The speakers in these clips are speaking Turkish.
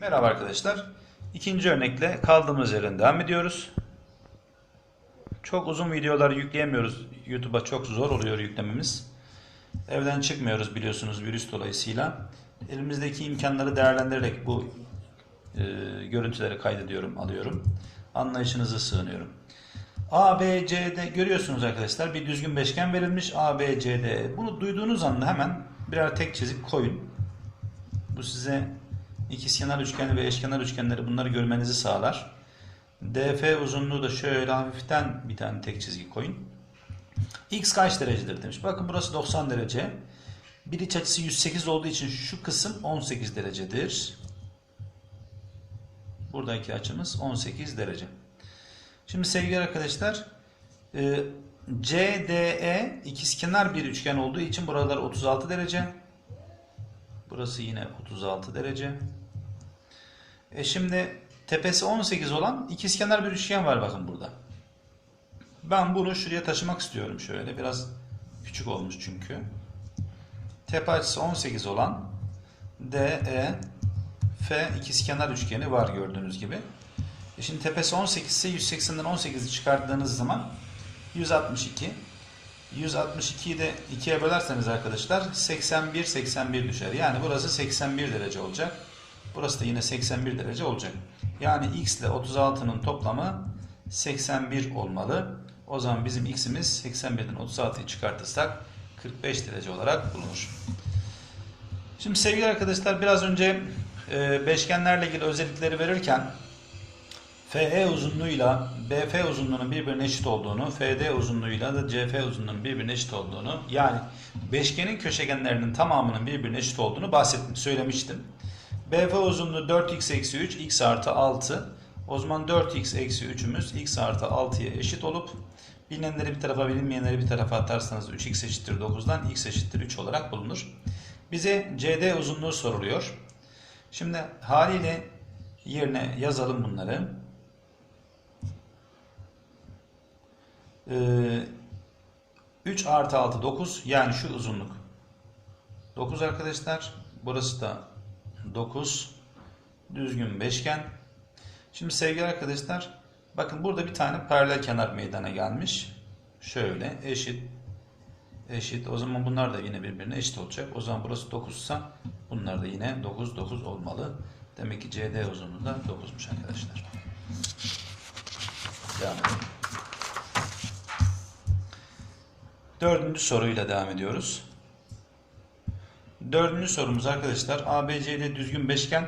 Merhaba arkadaşlar. İkinci örnekle kaldığımız yerden devam ediyoruz. Çok uzun videolar yükleyemiyoruz. YouTube'a çok zor oluyor yüklememiz. Evden çıkmıyoruz biliyorsunuz virüs dolayısıyla. Elimizdeki imkanları değerlendirerek bu e, görüntüleri kaydediyorum, alıyorum. Anlayışınızı sığınıyorum. A, B, C, D görüyorsunuz arkadaşlar. Bir düzgün beşgen verilmiş. A, B, C, D. Bunu duyduğunuz anda hemen birer tek çizik koyun. Bu size ikizkenar üçgeni ve eşkenar üçgenleri bunları görmenizi sağlar. DF uzunluğu da şöyle hafiften bir tane tek çizgi koyun. X kaç derecedir demiş. Bakın burası 90 derece. Bir iç açısı 108 olduğu için şu kısım 18 derecedir. Buradaki açımız 18 derece. Şimdi sevgili arkadaşlar e, CDE ikizkenar bir üçgen olduğu için buralar 36 derece. Burası yine 36 derece. E şimdi tepesi 18 olan ikizkenar bir üçgen var bakın burada. Ben bunu şuraya taşımak istiyorum şöyle. Biraz küçük olmuş çünkü. Tepe açısı 18 olan DE F ikizkenar üçgeni var gördüğünüz gibi. E şimdi tepesi 18 ise 180'den 18'i çıkardığınız zaman 162. 162'yi de 2'ye bölerseniz arkadaşlar 81 81 düşer. Yani burası 81 derece olacak. Burası da yine 81 derece olacak. Yani x ile 36'nın toplamı 81 olmalı. O zaman bizim x'imiz 81'den 36'yı çıkartırsak 45 derece olarak bulunur. Şimdi sevgili arkadaşlar biraz önce e, beşgenlerle ilgili özellikleri verirken FE uzunluğuyla BF uzunluğunun birbirine eşit olduğunu, FD uzunluğuyla da CF uzunluğunun birbirine eşit olduğunu, yani beşgenin köşegenlerinin tamamının birbirine eşit olduğunu bahsettim, söylemiştim. BF uzunluğu 4x eksi 3, x artı 6. O zaman 4x eksi 3'ümüz x artı 6'ya eşit olup bilinenleri bir tarafa bilinmeyenleri bir tarafa atarsanız 3x eşittir 9'dan x eşittir 3 olarak bulunur. Bize CD uzunluğu soruluyor. Şimdi haliyle yerine yazalım bunları. Ee, 3 artı 6 9 yani şu uzunluk 9 arkadaşlar burası da 9 düzgün beşgen. Şimdi sevgili arkadaşlar bakın burada bir tane paralel kenar meydana gelmiş. Şöyle eşit eşit. O zaman bunlar da yine birbirine eşit olacak. O zaman burası 9 ise bunlar da yine 9 9 olmalı. Demek ki CD uzunluğu da 9'muş arkadaşlar. Devam edelim. Dördüncü soruyla devam ediyoruz. Dördüncü sorumuz arkadaşlar ABCD düzgün beşgen.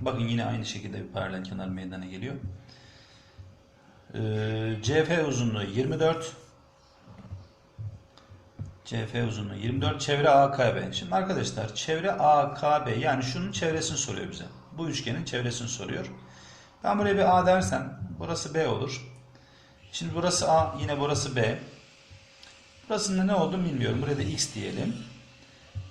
Bakın yine aynı şekilde bir paralel kenar meydana geliyor. Ee, CF uzunluğu 24. CF uzunluğu 24. Çevre AKB. Şimdi arkadaşlar çevre AKB yani şunun çevresini soruyor bize. Bu üçgenin çevresini soruyor. Ben buraya bir A dersem burası B olur. Şimdi burası A yine burası B. Burasında ne oldu bilmiyorum. Buraya da X diyelim.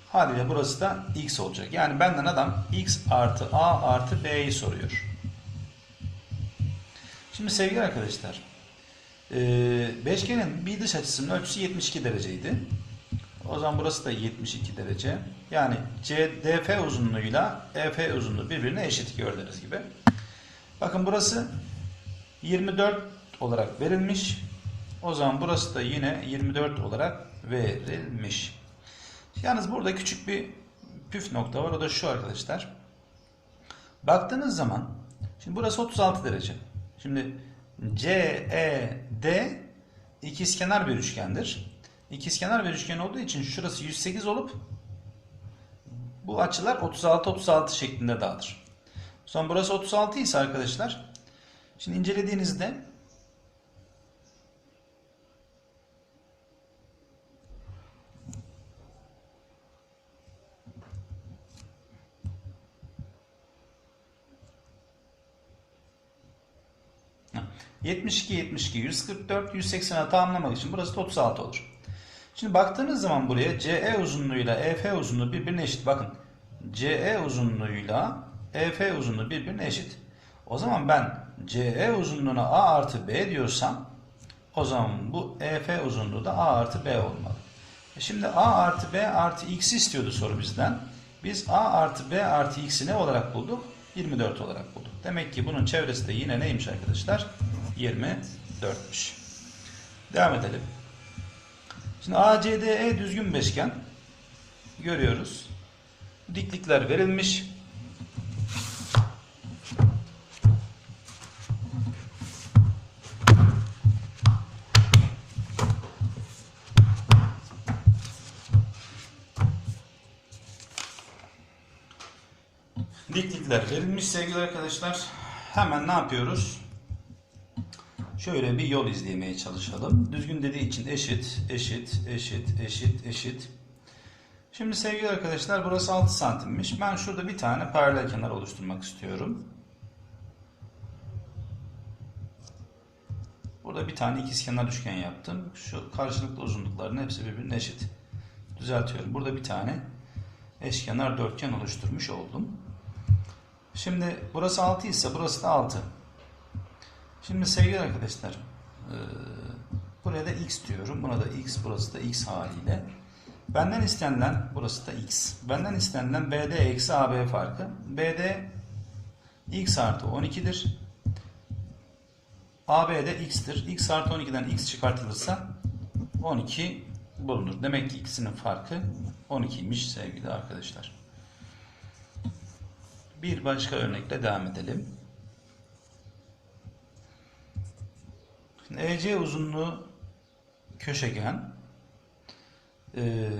Haliyle burası da X olacak. Yani benden adam X artı A artı B'yi soruyor. Şimdi sevgili arkadaşlar beşgenin bir dış açısının ölçüsü 72 dereceydi. O zaman burası da 72 derece. Yani CDF uzunluğuyla EF uzunluğu birbirine eşit gördüğünüz gibi. Bakın burası 24 olarak verilmiş. O zaman burası da yine 24 olarak verilmiş. Yalnız burada küçük bir püf nokta var. O da şu arkadaşlar. Baktığınız zaman şimdi burası 36 derece. Şimdi CED ikizkenar bir üçgendir. İkizkenar bir üçgen olduğu için şurası 108 olup bu açılar 36 36 şeklinde dağılır. Son burası 36 ise arkadaşlar. Şimdi incelediğinizde 72, 72, 144, 180'e tamamlamak için burası da 36 olur. Şimdi baktığınız zaman buraya CE uzunluğuyla EF uzunluğu birbirine eşit. Bakın CE uzunluğuyla EF uzunluğu birbirine eşit. O zaman ben CE uzunluğuna A artı B diyorsam o zaman bu EF uzunluğu da A artı B olmalı. E Şimdi A artı B artı X istiyordu soru bizden. Biz A artı B artı X'i ne olarak bulduk? 24 olarak bulduk. Demek ki bunun çevresi de yine neymiş arkadaşlar? 24'müş. Devam edelim. Şimdi ACDE düzgün beşgen görüyoruz. Diklikler verilmiş. Diklikler verilmiş sevgili arkadaşlar. Hemen ne yapıyoruz? Şöyle bir yol izlemeye çalışalım. Düzgün dediği için eşit, eşit, eşit, eşit, eşit. Şimdi sevgili arkadaşlar burası 6 santimmiş. Ben şurada bir tane paralel kenar oluşturmak istiyorum. Burada bir tane ikizkenar üçgen yaptım. Şu karşılıklı uzunlukların hepsi birbirine eşit. Düzeltiyorum. Burada bir tane eşkenar dörtgen oluşturmuş oldum. Şimdi burası 6 ise burası da 6. Şimdi sevgili arkadaşlar e, buraya da x diyorum. Buna da x, burası da x haliyle. Benden istenilen, burası da x. Benden istenilen BD eksi AB farkı. BD x artı 12'dir. AB de x'tir. x artı 12'den x çıkartılırsa 12 bulunur. Demek ki ikisinin farkı 12'ymiş sevgili arkadaşlar. Bir başka örnekle devam edelim. Şimdi EC uzunluğu köşegen. Ee,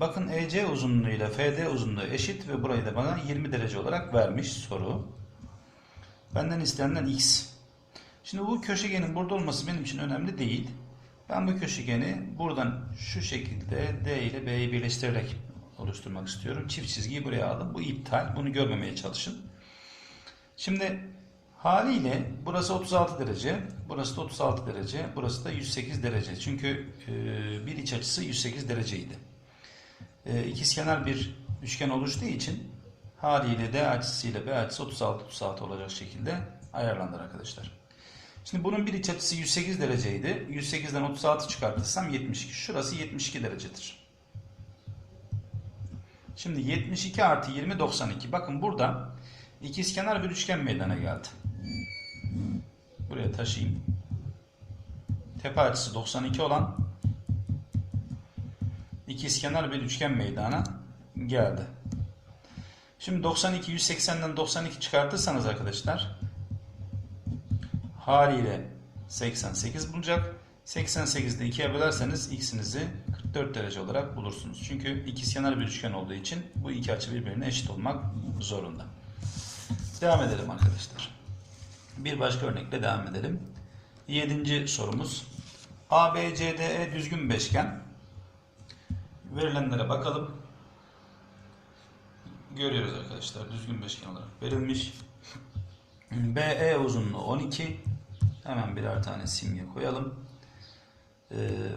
bakın EC uzunluğu ile FD uzunluğu eşit ve burayı da bana 20 derece olarak vermiş soru. Benden istenilen x. Şimdi bu köşegenin burada olması benim için önemli değil. Ben bu köşegeni buradan şu şekilde D ile B'yi birleştirerek oluşturmak istiyorum. Çift çizgiyi buraya aldım. Bu iptal. Bunu görmemeye çalışın. Şimdi haliyle burası 36 derece, burası da 36 derece, burası da 108 derece. Çünkü e, bir iç açısı 108 dereceydi. E, ikizkenar bir üçgen oluştuğu için haliyle D açısı ile B açısı 36 36 olacak şekilde ayarlanır arkadaşlar. Şimdi bunun bir iç açısı 108 dereceydi. 108'den 36 çıkartırsam 72. Şurası 72 derecedir. Şimdi 72 artı 20 92. Bakın burada ikizkenar bir üçgen meydana geldi. Buraya taşıyayım. Tepe açısı 92 olan ikizkenar bir üçgen meydana geldi. Şimdi 92 180'den 92 çıkartırsanız arkadaşlar haliyle 88 bulacak. 88'de 2'ye bölerseniz x'inizi 44 derece olarak bulursunuz. Çünkü ikizkenar bir üçgen olduğu için bu iki açı birbirine eşit olmak zorunda. Devam edelim arkadaşlar. Bir başka örnekle devam edelim. Yedinci sorumuz. ABCDE düzgün beşgen. Verilenlere bakalım. Görüyoruz arkadaşlar düzgün beşgen olarak verilmiş. BE uzunluğu 12. Hemen birer tane simge koyalım.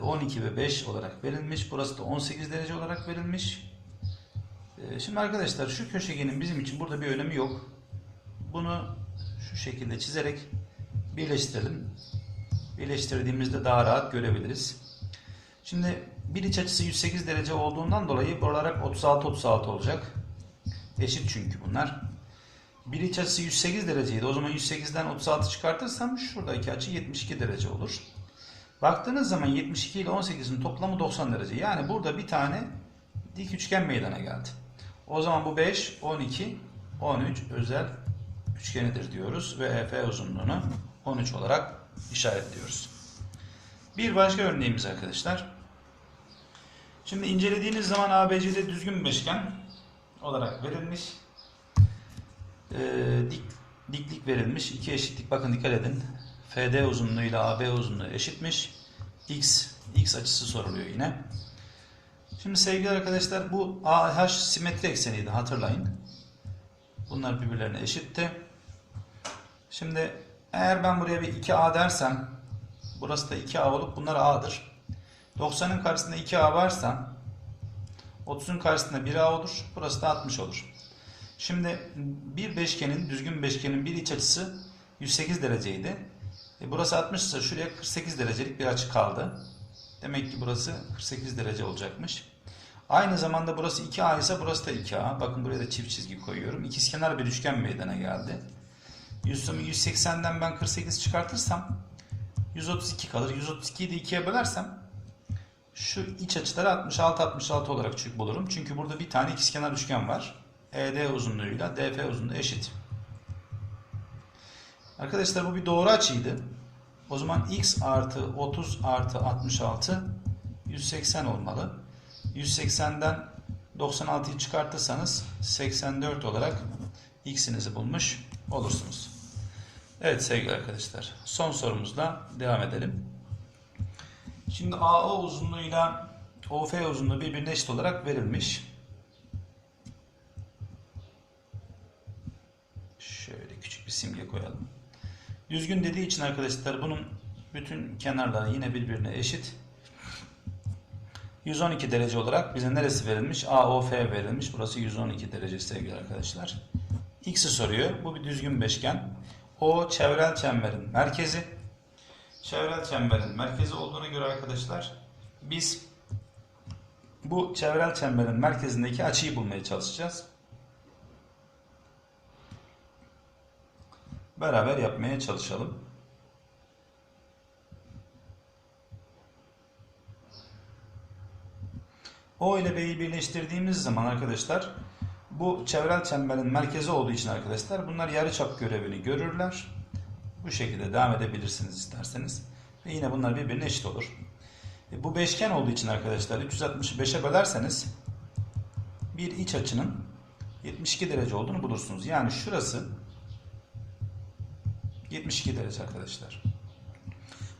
12 Ee, ve 5 olarak verilmiş. Burası da 18 derece olarak verilmiş. Ee, Şimdi arkadaşlar şu köşegenin bizim için burada bir önemi yok. Bunu şu şekilde çizerek birleştirelim. Birleştirdiğimizde daha rahat görebiliriz. Şimdi bir iç açısı 108 derece olduğundan dolayı buralar hep 36-36 olacak. Eşit çünkü bunlar. Bir iç açısı 108 dereceydi. O zaman 108'den 36 çıkartırsam şuradaki açı 72 derece olur. Baktığınız zaman 72 ile 18'in toplamı 90 derece. Yani burada bir tane dik üçgen meydana geldi. O zaman bu 5, 12, 13 özel üçgenidir diyoruz ve EF uzunluğunu 13 olarak işaretliyoruz. Bir başka örneğimiz arkadaşlar. Şimdi incelediğiniz zaman ABC'de düzgün beşgen olarak verilmiş. Ee, dik, diklik verilmiş. İki eşitlik bakın dikkat edin. FD uzunluğu ile AB uzunluğu eşitmiş. X, X açısı soruluyor yine. Şimdi sevgili arkadaşlar bu AH simetri ekseniydi hatırlayın. Bunlar birbirlerine eşitti. Şimdi eğer ben buraya bir 2A dersem burası da 2A olup bunlar A'dır. 90'ın karşısında 2A varsa 30'un karşısında 1A olur. Burası da 60 olur. Şimdi bir beşgenin, düzgün beşgenin bir iç açısı 108 dereceydi. E burası 60 ise şuraya 48 derecelik bir açı kaldı. Demek ki burası 48 derece olacakmış. Aynı zamanda burası 2A ise burası da 2A. Bakın buraya da çift çizgi koyuyorum. İkizkenar bir üçgen meydana geldi. 180'den ben 48 çıkartırsam 132 kalır. 132'yi de 2'ye bölersem şu iç açıları 66-66 olarak bulurum. Çünkü burada bir tane ikizkenar üçgen var. ED uzunluğuyla DF uzunluğu eşit. Arkadaşlar bu bir doğru açıydı. O zaman x artı 30 artı 66 180 olmalı. 180'den 96'yı çıkartırsanız 84 olarak x'inizi bulmuş olursunuz. Evet sevgili arkadaşlar son sorumuzla devam edelim. Şimdi AO uzunluğuyla OF uzunluğu birbirine eşit olarak verilmiş. Şöyle küçük bir simge koyalım. Düzgün dediği için arkadaşlar bunun bütün kenarları yine birbirine eşit. 112 derece olarak bize neresi verilmiş? AOF verilmiş. Burası 112 derece sevgili arkadaşlar. X'i soruyor. Bu bir düzgün beşgen. O çevrel çemberin merkezi. Çevrel çemberin merkezi olduğuna göre arkadaşlar biz bu çevrel çemberin merkezindeki açıyı bulmaya çalışacağız. Beraber yapmaya çalışalım. O ile B'yi birleştirdiğimiz zaman arkadaşlar bu çevrel çemberin merkezi olduğu için arkadaşlar bunlar yarıçap görevini görürler. Bu şekilde devam edebilirsiniz isterseniz. Ve yine bunlar birbirine eşit olur. E, bu beşgen olduğu için arkadaşlar 360'ı 5'e bölerseniz bir iç açının 72 derece olduğunu bulursunuz. Yani şurası 72 derece arkadaşlar.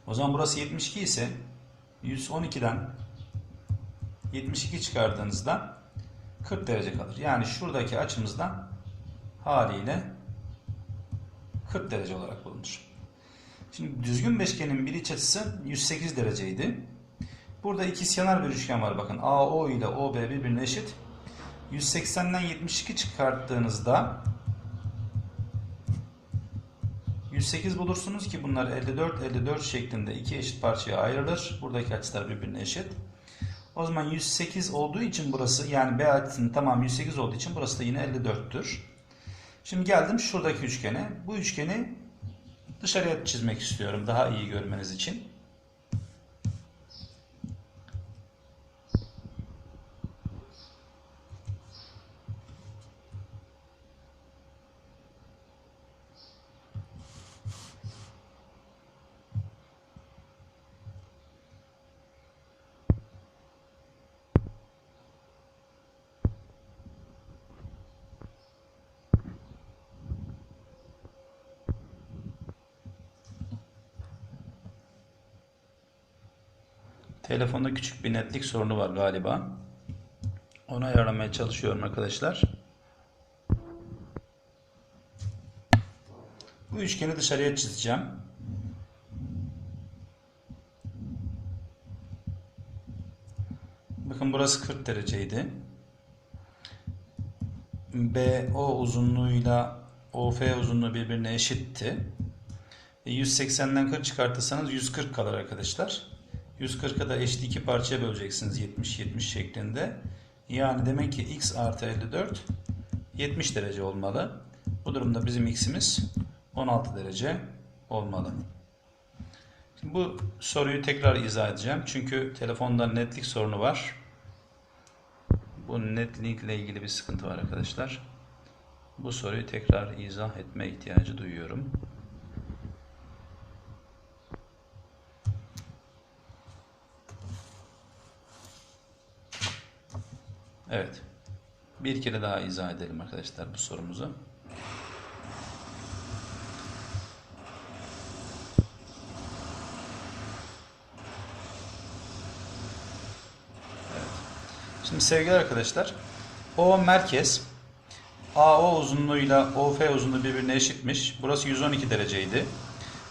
O zaman burası 72 ise 112'den 72 çıkardığınızda 40 derece kalır. Yani şuradaki açımızdan haliyle 40 derece olarak bulunur. Şimdi düzgün beşgenin bir iç açısı 108 dereceydi. Burada ikizkenar bir üçgen var bakın. AO ile OB birbirine eşit. 180'den 72 çıkarttığınızda 108 bulursunuz ki bunlar 54 54 şeklinde iki eşit parçaya ayrılır. Buradaki açılar birbirine eşit. O zaman 108 olduğu için burası yani B açısının tamamı 108 olduğu için burası da yine 54'tür. Şimdi geldim şuradaki üçgene. Bu üçgeni dışarıya çizmek istiyorum daha iyi görmeniz için. Telefonda küçük bir netlik sorunu var galiba. Onu ayarlamaya çalışıyorum arkadaşlar. Bu üçgeni dışarıya çizeceğim. Bakın burası 40 dereceydi. BO uzunluğuyla OF uzunluğu birbirine eşitti. E, 180'den 40 çıkartırsanız 140 kalır arkadaşlar. 140'a da eşit iki parçaya böleceksiniz 70-70 şeklinde. Yani demek ki x artı 54 70 derece olmalı. Bu durumda bizim x'imiz 16 derece olmalı. Şimdi bu soruyu tekrar izah edeceğim. Çünkü telefonda netlik sorunu var. Bu netlikle ilgili bir sıkıntı var arkadaşlar. Bu soruyu tekrar izah etme ihtiyacı duyuyorum. Evet. Bir kere daha izah edelim arkadaşlar bu sorumuzu. Evet. Şimdi sevgili arkadaşlar, O merkez AO uzunluğuyla OF uzunluğu birbirine eşitmiş. Burası 112 dereceydi.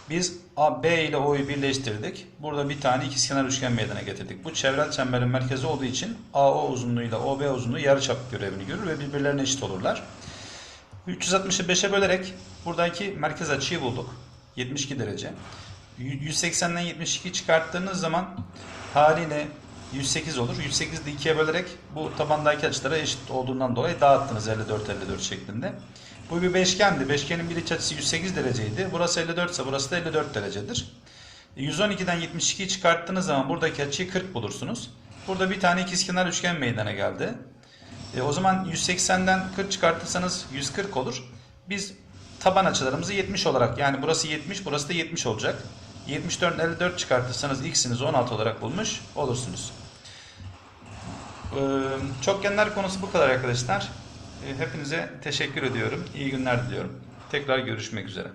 Biz A, B ile O'yu birleştirdik. Burada bir tane ikizkenar üçgen meydana getirdik. Bu çevrel çemberin merkezi olduğu için AO uzunluğuyla OB uzunluğu yarıçap görevini görür ve birbirlerine eşit olurlar. 360'ı 5'e bölerek buradaki merkez açıyı bulduk. 72 derece. 180'den 72 çıkarttığınız zaman haliyle 108 olur. 108'i de ikiye bölerek bu tabandaki açılara eşit olduğundan dolayı dağıttınız 54-54 şeklinde. Bu bir beşgendi. Beşgenin bir iç açısı 108 dereceydi. Burası 54 ise burası da 54 derecedir. 112'den 72'yi çıkarttığınız zaman buradaki açıyı 40 bulursunuz. Burada bir tane ikizkenar üçgen meydana geldi. E, o zaman 180'den 40 çıkartırsanız 140 olur. Biz taban açılarımızı 70 olarak yani burası 70 burası da 70 olacak. 74 54 çıkartırsanız x'inizi 16 olarak bulmuş olursunuz. Ee, çokgenler konusu bu kadar arkadaşlar. Hepinize teşekkür ediyorum. İyi günler diliyorum. Tekrar görüşmek üzere.